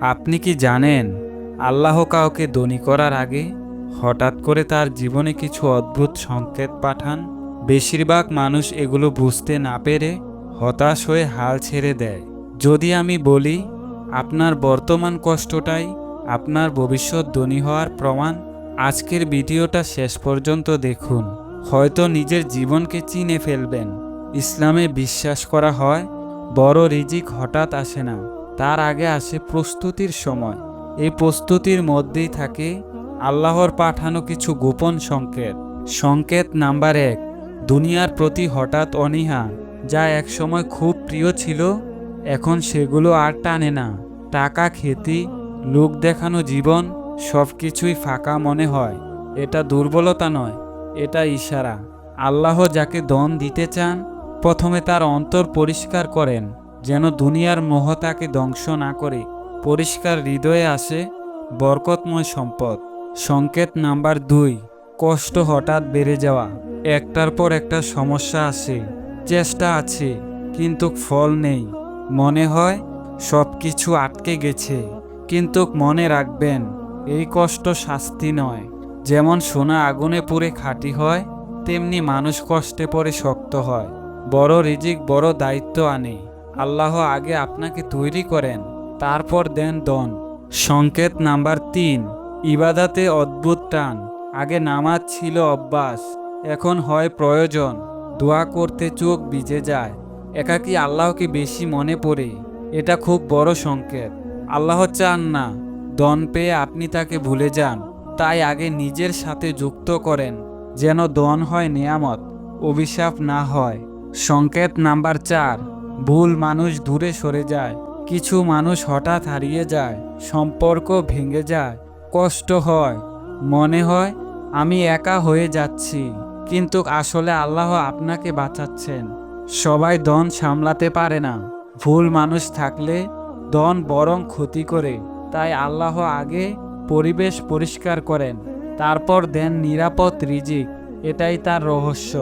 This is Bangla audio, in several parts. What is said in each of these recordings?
আপনি কি জানেন, আল্লাহ কাউকে ধনী করার আগে হঠাৎ করে তার জীবনে কিছু অদ্ভুত সংকেত পাঠান? বেশিরভাগ মানুষ এগুলো বুঝতে না পেরে হতাশ হয়ে হাল ছেড়ে দেয়। যদি আমি বলি, আপনার বর্তমান কষ্টটাই আপনার ভবিষ্যৎ ধনী হওয়ার প্রমাণ, আজকের ভিডিওটা শেষ পর্যন্ত দেখুন। হয়তো নিজের জীবনকে চিনে ফেলবেন। ইসলামে বিশ্বাস করা হয়, বড় রিজিক হঠাৎ আসে না। তার আগে আসে প্রস্তুতির সময়। এই প্রস্তুতির মধ্যেই থাকে আল্লাহর পাঠানো কিছু গোপন সংকেত। সংকেত নাম্বার এক, দুনিয়ার প্রতি হঠাৎ অনীহা, যা একসময় খুব প্রিয় ছিল, এখন সেগুলো আর টানে না। টাকা, খেতি, লোক দেখানো জীবন সব কিছুই ফাঁকা মনে হয়। এটা দুর্বলতা নয়, এটা ইশারা। আল্লাহ যাকে দন দিতে চান, প্রথমে তার অন্তর পরিষ্কার করেন। যেন দুনিয়ার মোহ তাকে ধ্বংস না করে, পরিষ্কার হৃদয়ে আসে বরকতময় সম্পদ। সংকেত নাম্বার দুই, কষ্ট হঠাৎ বেড়ে যাওয়া। একটার পর একটা সমস্যা আসে, চেষ্টা আছে, কিন্তু ফল নেই। মনে হয় সব কিছু আটকে গেছে, কিন্তু মনে রাখবেন, এই কষ্ট শাস্তি নয়। যেমন সোনা আগুনে পুড়ে খাঁটি হয়, তেমনি মানুষ কষ্টে পড়ে শক্ত হয়। বড় রিজিক বড় দায়িত্ব আনে। আল্লাহ আগে আপনাকে তৈরি করেন, তারপর দেন দন। সংকেত নাম্বার তিন, ইবাদাতে অদ্ভুত টান। আগে নামাজ ছিল অভ্যাস, এখন হয় প্রয়োজন। দোয়া করতে চোখ ভিজে যায়, একাকি আল্লাহকে বেশি মনে পড়ে, এটা খুব বড় সংকেত। আল্লাহ চান না, দন পেয়ে আপনি তাকে ভুলে যান, তাই আগে নিজের সাথে যুক্ত করেন, যেন দন হয় নিয়ামত, অভিশাপ না হয়। সংকেত নাম্বার চার ভুল মানুষ দূরে সরে যায়, কিছু মানুষ হঠাৎ হারিয়ে যায়, সম্পর্ক ভেঙে যায়, কষ্ট হয়, মনে হয়, আমি একা হয়ে যাচ্ছি, কিন্তু আসলে আল্লাহ আপনাকে বাঁচাচ্ছেন। সবাই দন সামলাতে পারে না। ভুল মানুষ থাকলে দন বরং ক্ষতি করে, তাই আল্লাহ আগে পরিবেশ পরিষ্কার করেন, তারপর দেন নিরাপদ রিজিক, এটাই তার রহস্য।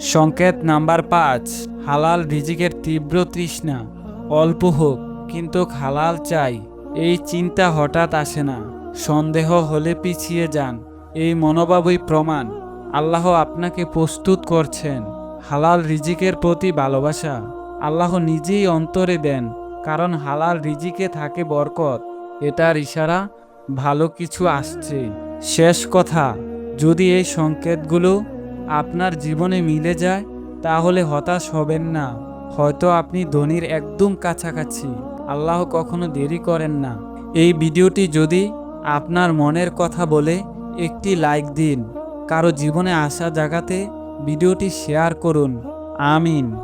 সংকেত নাম্বার পাঁচ, হালাল রিজিকের তীব্র তৃষ্ণা। অল্প হোক, কিন্তু হালাল চাই। এই চিন্তা হঠাৎ আসে না। সন্দেহ হলে পিছিয়ে যান। এই মনোভাবই প্রমাণ। আল্লাহ আপনাকে প্রস্তুত করছেন। হালাল রিজিকের প্রতি ভালোবাসা। আল্লাহ নিজেই অন্তরে দেন, কারণ হালাল রিজিকে থাকে বরকত। এটার ইশারা, ভালো কিছু আসছে। শেষ কথা, যদি এই সংকেতগুলো আপনার জীবনে মিলে যায়, তাহলে হতাশ হবেন না। হয়তো আপনি ধনির একদম কাছাকাছি। আল্লাহ কখনো দেরি করেন না। এই ভিডিওটি যদি আপনার মনের কথা বলে, একটি লাইক দিন। কারও জীবনে আসা জাগাতে ভিডিওটি শেয়ার করুন। আমিন।